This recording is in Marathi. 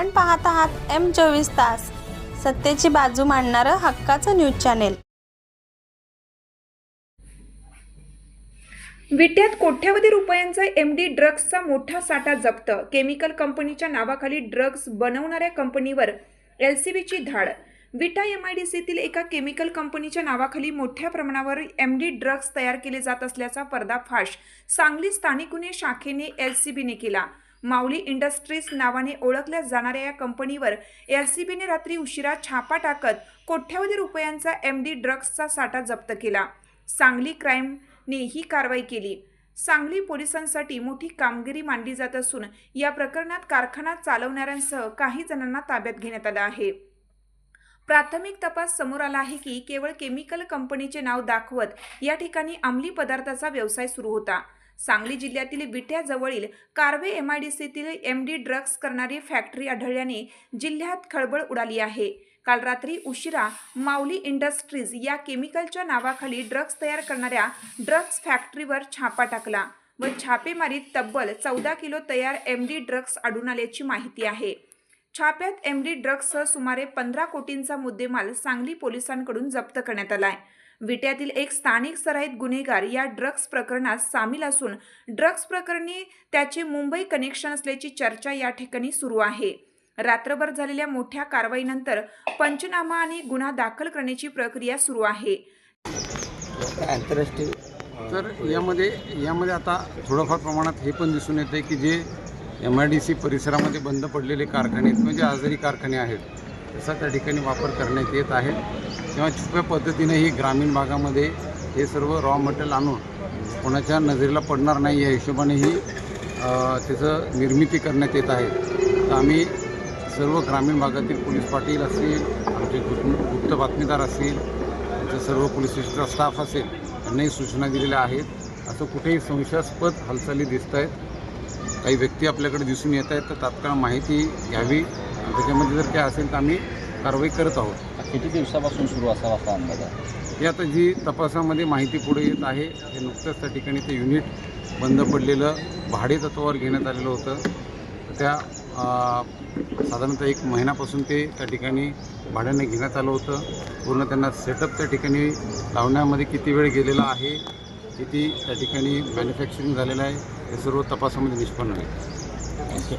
आपण पाहत आहात एम चोवीस तास सत्तेची बाजू मांडणारं हक्काचं न्यूज चॅनेल. विट्यात कोट्यवधी रुपयांचा एम डी ड्रग्सचा मोठा साठा जप्त. केमिकल कंपनीच्या नावाखाली ड्रग्ज बनवणाऱ्या कंपनीवर एल सी बीची धाड. विटा एम आय डी सीतील एका केमिकल कंपनीच्या नावाखाली मोठ्या प्रमाणावर एम डी ड्रग्ज तयार केले जात असल्याचा पर्दाफाश सांगली स्थानिक गुन्हे शाखेने एल सी बीने केला. माऊली इंडस्ट्रीज नावाने ओळखल्या जाणाऱ्या या कंपनीवर एल सी बीने रात्री उशिरा छापा टाकत कोट्यावधी रुपयांचा एम डी ड्रग्जचा साठा जप्त केला. सांगली क्राईमने ही कारवाई केली. सांगली पोलिसांसाठी मोठी कामगिरी मानली जात असून या प्रकरणात कारखाना चालवणाऱ्यांसह काही जणांना ताब्यात घेण्यात आलं आहे. प्राथमिक तपास समोर आला आहे की केवळ केमिकल कंपनीचे नाव दाखवत या ठिकाणी अंमली पदार्थाचा व्यवसाय सुरू होता. सांगली जिल्ह्यातील विट्याजवळील कार्वे एम आय डी सीतील एम डी ड्रग्ज करणारी फॅक्टरी आढळल्याने जिल्ह्यात खळबळ उडाली आहे. काल रात्री उशिरा माऊली इंडस्ट्रीज या केमिकलच्या नावाखाली ड्रग्ज तयार करणाऱ्या ड्रग्ज फॅक्टरीवर छापा टाकला व छापेमारीत तब्बल चौदा किलो तयार एम डी ड्रग्ज आढळून आल्याची माहिती आहे. छाप्यात एम डी ड्रग्जसह सुमारे पंधरा कोटींचा मुद्देमाल सांगली पोलिसांकडून जप्त करण्यात आला आहे विट्यातील एक स्थानिक सराईत गुन्हेगार या ड्रग्ज प्रकरणात सामील असून ड्रग्ज प्रकरणी त्याचे मुंबई कनेक्शन असल्याची चर्चा या ठिकाणी सुरू आहे. रात्रभर झालेल्या मोठ्या कारवाईनंतर पंचनामा आणि गुन्हा दाखल करण्याची प्रक्रिया सुरू आहे. आंतरराष्ट्रीय तर यामध्ये यामध्ये आता थोडंफार प्रमाणात हे पण दिसून येतं की जे एम आय डी सी परिसरामध्ये बंद पडलेले कारखाने आहेत म्हणजे आजारी कारखाने आहेत त्याचा त्या ठिकाणी वापर करण्यात येत आहे. किंवा छुप्या पद्धतीने ही ग्रामीण भागामध्ये हे सर्व रॉ मटेरियल आणून कोणाच्या नजरेला पडणार नाही या हिशोबाने ही त्याचं निर्मिती करण्यात येत आहे. तर आम्ही सर्व ग्रामीण भागातील पोलीस पाटील असतील आमचे गुप्त बातमीदार असतील आमचे सर्व पोलीस स्टेशनचा स्टाफ असेल यांनाही सूचना दिलेल्या आहेत. असं कुठेही संशयास्पद हालचाली दिसत आहेत काही व्यक्ती आपल्याकडे दिसून येत आहेत तर तात्काळ माहिती घ्यावी. त्याच्यामध्ये जर काय असेल तर आम्ही कारवाई करत आहोत. किती दिवसापासून सुरू असावा असा अंदाज आहे? ही आता जी तपासामध्ये माहिती पुढे येत आहे हे नुकतंच त्या ठिकाणी ते युनिट बंद पडलेलं भाडे तत्वावर घेण्यात आलेलं होतं. त्या अं, साधारणतः एक महिन्यापासून ते त्या ठिकाणी भाड्याने घेण्यात आलं होतं. पूर्ण त्यांना सेटअप त्या ठिकाणी लावण्यामध्ये किती वेळ गेलेला आहे किती त्या ठिकाणी मॅन्युफॅक्चरिंग झालेलं आहे हे सर्व तपासामध्ये निष्पन्न ओके